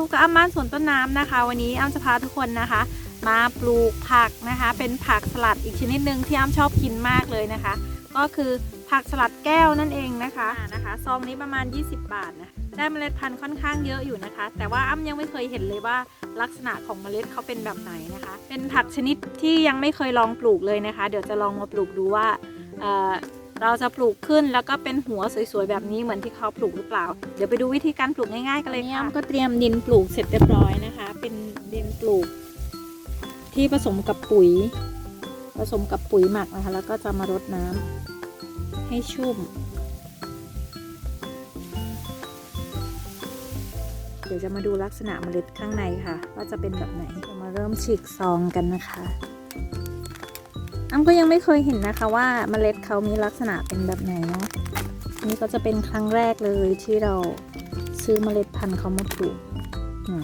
พบกับอ้ำบ้านสวนต้นน้ำนะคะ วันนี้อ้ำจะพาทุกคนนะคะ มาปลูกผักนะคะ เป็นผักสลัดอีกชนิดหนึ่งที่อ้ำชอบกินมากเลยนะคะ ก็คือผักสลัดแก้วนั่นเองนะคะนะคะซองนี้ประมาณ 20 บาทนะได้เมล็ดพันธุ์ค่อนข้างเยอะอยู่นะคะ แต่ว่าอ้ำยังไม่เคยเห็นเลยว่าลักษณะของเมล็ดเขาเป็นแบบไหนนะคะ เป็นผักชนิดที่ยังไม่เคยลองปลูกเลยนะคะ เดี๋ยวจะลองมาปลูกดูว่า เราจะปลูกขึ้นแล้วก็เป็นหัวสวยๆแบบนี้เหมือนที่เขาปลูกหรือเปล่า เดี๋ยวไปดูวิธีการปลูกง่ายๆกันเลยค่ะก็เตรียมดินปลูกเสร็จเรียบร้อยนะคะ เป็นดินปลูก ที่ผสมกับปุ๋ย ผสมกับปุ๋ยหมักนะคะ แล้วก็จะมารดน้ำให้ชุ่ม เดี๋ยวจะมาดูลักษณะเมล็ดข้างในค่ะ ว่าจะเป็นแบบไหนเรามาเริ่มฉีกซองกันนะคะ อ้ำก็ยังไม่เคยเห็นนะคะว่าเมล็ดเขามีลักษณะเป็นแบบไหนเนาะนี่ก็จะเป็นครั้งแรกเลยที่เราซื้อเมล็ดพันธุ์เขามาปลูกม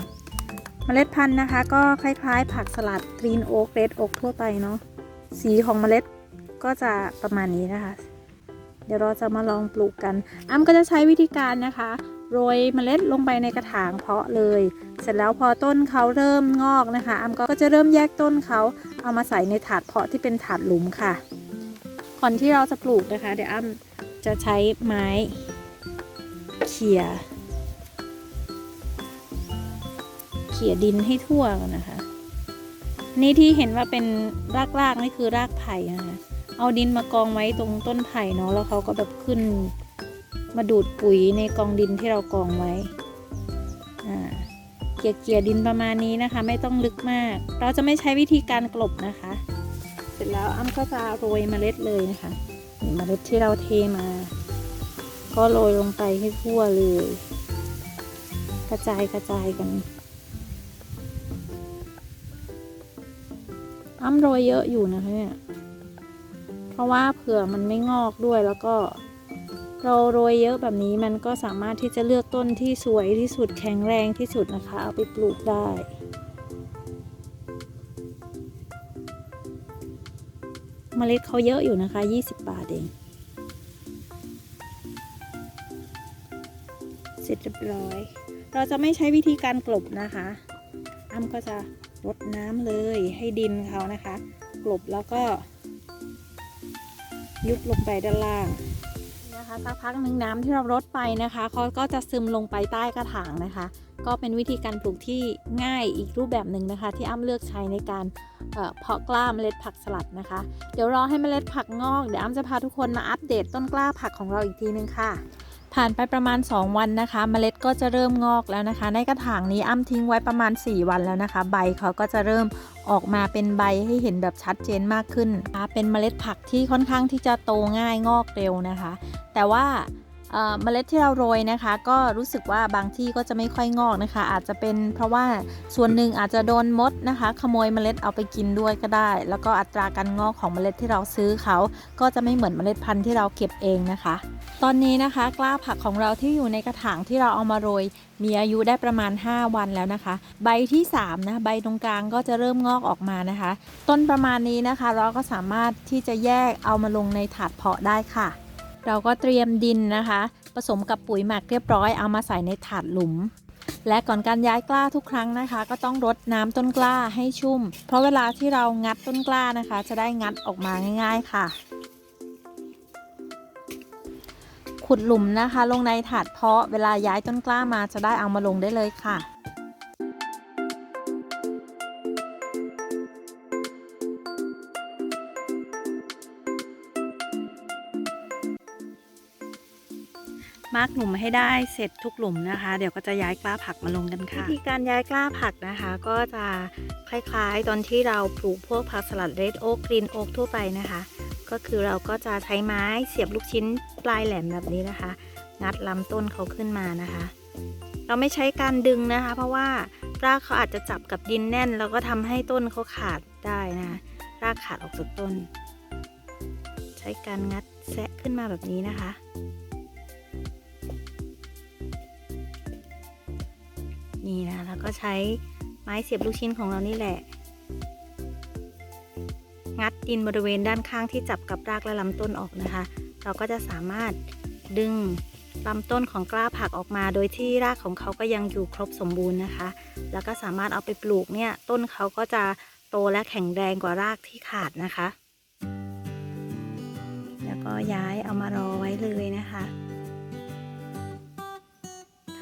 เมล็ดพันธุ์นะคะ ก็คล้ายๆ ผักสลัดกรีนโอ๊กเรดโอ๊กทั่วไปเนาะสีของเมล็ดก็จะประมาณนี้นะคะ เดี๋ยวเราจะมาลองปลูกกันอ้ำก็จะใช้วิธีการนะคะ โรยเมล็ดลงไปในกระถางเพาะเลย เสร็จแล้วพอต้นเขาเริ่มงอกนะคะอ้ำก็จะเริ่มแยกต้นเขาเอามาใส่ในถาดเพาะที่เป็นถาดหลุมค่ะ ก่อนที่เราจะปลูกนะคะ เดี๋ยวอ้ำจะใช้ไม้เขี่ยเขี่ยดินให้ทั่วนนะคะ นี่ที่เห็นว่าเป็นรากๆนี่คือรากไผ่นะคะเอาดินมากองไว้ตรงต้นไผ่เนาะแล้วเขาก็แบบขึ้น มาดูดปุ๋ยในกองดินที่เรากองไว้เกี่ยเกี่ยดินประมาณนี้นะคะ ไม่ต้องลึกมาก เราจะไม่ใช้วิธีการกลบนะคะ เสร็จแล้วอ้ำก็จะโรยเมล็ดเลยนะคะเมล็ดที่เราเทมา ก็โรยลงไปให้ทั่วเลย กระจายกระจายกันอ้ำโรยเยอะอยู่นะคะเนี่ยเพราะว่าเผื่อมันไม่งอกด้วยแล้วก็ เราโรยเยอะแบบนี้มันก็สามารถที่จะเลือกต้นที่สวยที่สุดแข็งแรงที่สุดนะคะ เอาไปปลูกได้เมล็ดเขาเยอะอยู่นะคะ 20 บาทเอง เสร็จเรียบร้อย เราจะไม่ใช้วิธีการกลบนะคะ อ้ำก็จะรดน้ำเลยให้ดินเขานะคะ กลบแล้วก็ ยุบลงไปด้านล่าง นะคะสักพักหนึ่งน้ำที่เรารดไปนะคะเขาก็จะซึมลงไปใต้กระถางนะคะ ก็เป็นวิธีการปลูกที่ง่ายอีกรูปแบบหนึ่งนะคะ ที่อ้ำเลือกใช้ในการเพาะกล้าเมล็ดผักสลัดนะคะ เดี๋ยวรอให้เมล็ดผักงอกเดี๋ยวอ้ำจะพาทุกคนมาอัปเดตต้นกล้าผักของเราอีกทีนึงค่ะ ผ่านไปประมาณ 2 วันนะคะ เมล็ดก็จะเริ่มงอกแล้วนะคะ ในกระถางนี้อ้ำทิ้งไว้ประมาณ 4 วันแล้วนะคะ ใบเขาก็จะเริ่มออกมาเป็นใบให้เห็นแบบชัดเจนมากขึ้นเป็นเมล็ดผักที่ค่อนข้างที่จะโตง่ายงอกเร็วนะคะ แต่ว่า เมล็ดที่เราโรยนะคะ ก็รู้สึกว่าบางที่ก็จะไม่ค่อยงอกนะคะ อาจจะเป็นเพราะว่าส่วนหนึ่งอาจจะโดนมดนะคะ ขโมยเมล็ดเอาไปกินด้วยก็ได้ แล้วก็อัตราการงอกของเมล็ดที่เราซื้อเขา ก็จะไม่เหมือนเมล็ดพันธุ์ที่เราเก็บเองนะคะ ตอนนี้นะคะ กล้าผักของเราที่อยู่ในกระถางที่เราเอามาโรย มีอายุได้ประมาณ 5 วันแล้วนะคะ ใบที่3นะใบตรงกลางก็จะเริ่มงอกออกมานะคะ ต้นประมาณนี้นะคะ เราก็สามารถที่จะแยกเอามาลงในถาดเพาะได้ค่ะ เราก็เตรียมดินนะคะ ผสมกับปุ๋ยหมักเรียบร้อยเอามาใส่ในถาดหลุม และก่อนการย้ายกล้าทุกครั้งนะคะ ก็ต้องรดน้ำต้นกล้าให้ชุ่ม เพราะเวลาที่เรางัดต้นกล้านะคะ จะได้งัดออกมาง่าย ๆ ค่ะ ขุดหลุมนะคะ ลงในถาดเพาะเวลาย้ายต้นกล้ามาจะได้เอามาลงได้เลยค่ะ มาร์กหลุมให้ได้เสร็จทุกหลุมนะคะ เดี๋ยวก็จะย้ายกล้าผักมาลงกันค่ะวิธีการย้ายกล้าผักนะคะ ก็จะคล้ายๆ ตอนที่เราปลูกพวกผักสลัดเรดโอ๊กกรีนโอ๊กทั่วไปนะคะ ก็คือเราก็จะใช้ไม้เสียบลูกชิ้นปลายแหลมแบบนี้นะคะ งัดลำต้นเขาขึ้นมานะคะ เราไม่ใช้การดึงนะคะ เพราะว่ารากเขาอาจจะจับกับดินแน่น แล้วก็ทำให้ต้นเขาขาดได้นะคะรากขาดออกจากต้น ใช้การงัดแซะขึ้นมาแบบนี้นะคะ นี่นะแล้วก็ใช้ไม้เสียบลูกชิ้นของเรานี่แหละ งัดดินบริเวณด้านข้างที่จับกับรากและลำต้นออกนะคะ เราก็จะสามารถดึงลำต้นของกล้าผักออกมา โดยที่รากของเขาก็ยังอยู่ครบสมบูรณ์นะคะ แล้วก็สามารถเอาไปปลูกเนี่ยต้นเขาก็จะโตและแข็งแรงกว่ารากที่ขาดนะคะ แล้วก็ย้ายเอามารอไว้เลยนะคะ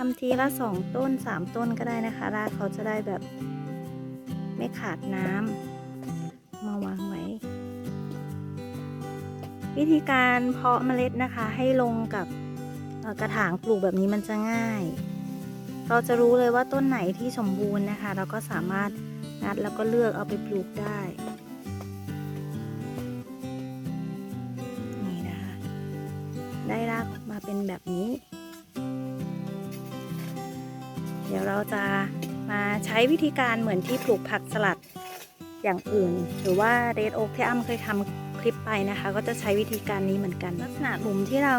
ำทีละสองต้นสามต้นก็ได้นะคะ รากเขาจะได้แบบไม่ขาดน้ำมาวางไว้ วิธีการเพาะเมล็ดนะคะ ให้ลงกับกระถางปลูกแบบนี้มันจะง่าย เราจะรู้เลยว่าต้นไหนที่สมบูรณ์นะคะ เราก็สามารถงัดแล้วก็เลือกเอาไปปลูกได้นี่นะคะได้รากออกมาเป็นแบบนี้ ดี๋ยวเราจะมาใช้วิธีการเหมือนที่ปลูกผักสลัดอย่างอื่น หรือว่าเรดโอ๊กที่อ้ำเคยทำคลิปไปนะคะ ก็จะใช้วิธีการนี้เหมือนกัน ลักษณะหลุมที่เรา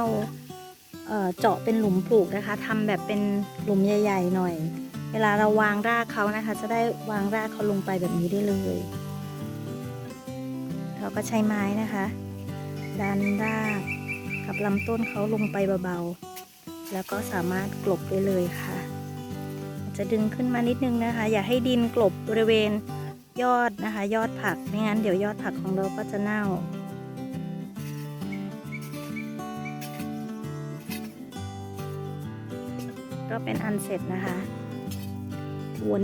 เเจาะเป็นหลุมปลูกนะคะทำแบบเป็นหลุมใหญ่ ๆ หน่อย เวลาเราวางรากเขานะคะ จะได้วางรากเขาลงไปแบบนี้ได้เลยเราก็ใช้ไม้นะคะดันรากกับลำต้นเขาลงไปเบาๆ แล้วก็สามารถกลบได้เลยค่ะ จะดึงขึ้นมานิดนึงนะคะ อย่าให้ดินกลบบริเวณยอดนะคะ ยอดผักไม่งั้นเดี๋ยวยอดผักของเราก็จะเน่าก็เป็นอันเสร็จนะคะ วน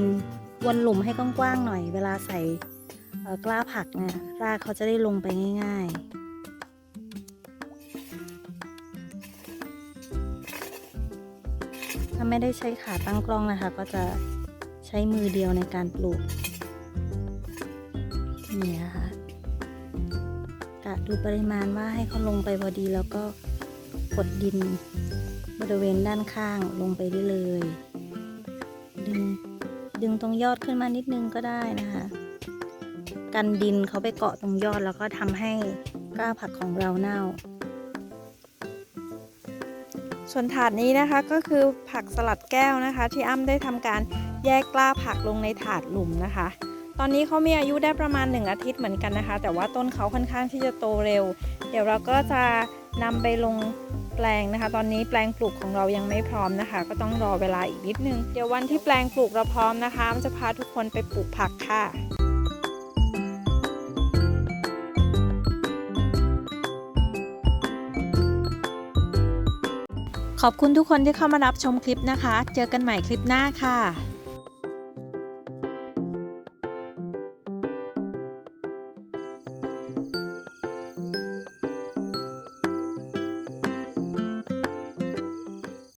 วนหลุมให้กว้างๆหน่อย เวลาใส่กล้าผักเนี่ยรากเขาจะได้ลงไปง่าย ๆ ถ้าไม่ได้ใช้ขาตั้งกล้องนะคะ ก็จะใช้มือเดียวในการปลูกนี่นะคะกะดูปริมาณว่าให้เขาลงไปพอดีแล้วก็กดดินบริเวณด้านข้างลงไปได้เลย ดึงดึงตรงยอดขึ้นมานิดนึงก็ได้นะคะ กันดินเขาไปเกาะตรงยอดแล้วก็ทำให้กล้าผักของเราเน่า ส่วนถาดนี้นะคะก็คือผักสลัดแก้วนะคะ ที่อ้ำได้ทำการแยกกล้าผักลงในถาดหลุมนะคะ ตอนนี้เขามีอายุได้ประมาณ 1 อาทิตย์เหมือนกันนะคะ แต่ว่าต้นเขาค่อนข้างที่จะโตเร็ว เดี๋ยวเราก็จะนำไปลงแปลงนะคะ ตอนนี้แปลงปลูกของเรายังไม่พร้อมนะคะ ก็ต้องรอเวลาอีกนิดนึง เดี๋ยววันที่แปลงปลูกเราพร้อมนะคะจะพาทุกคนไปปลูกผักค่ะ ขอบคุณทุกคนที่เข้ามารับชมคลิปนะคะ เจอกันใหม่คลิปหน้าค่ะ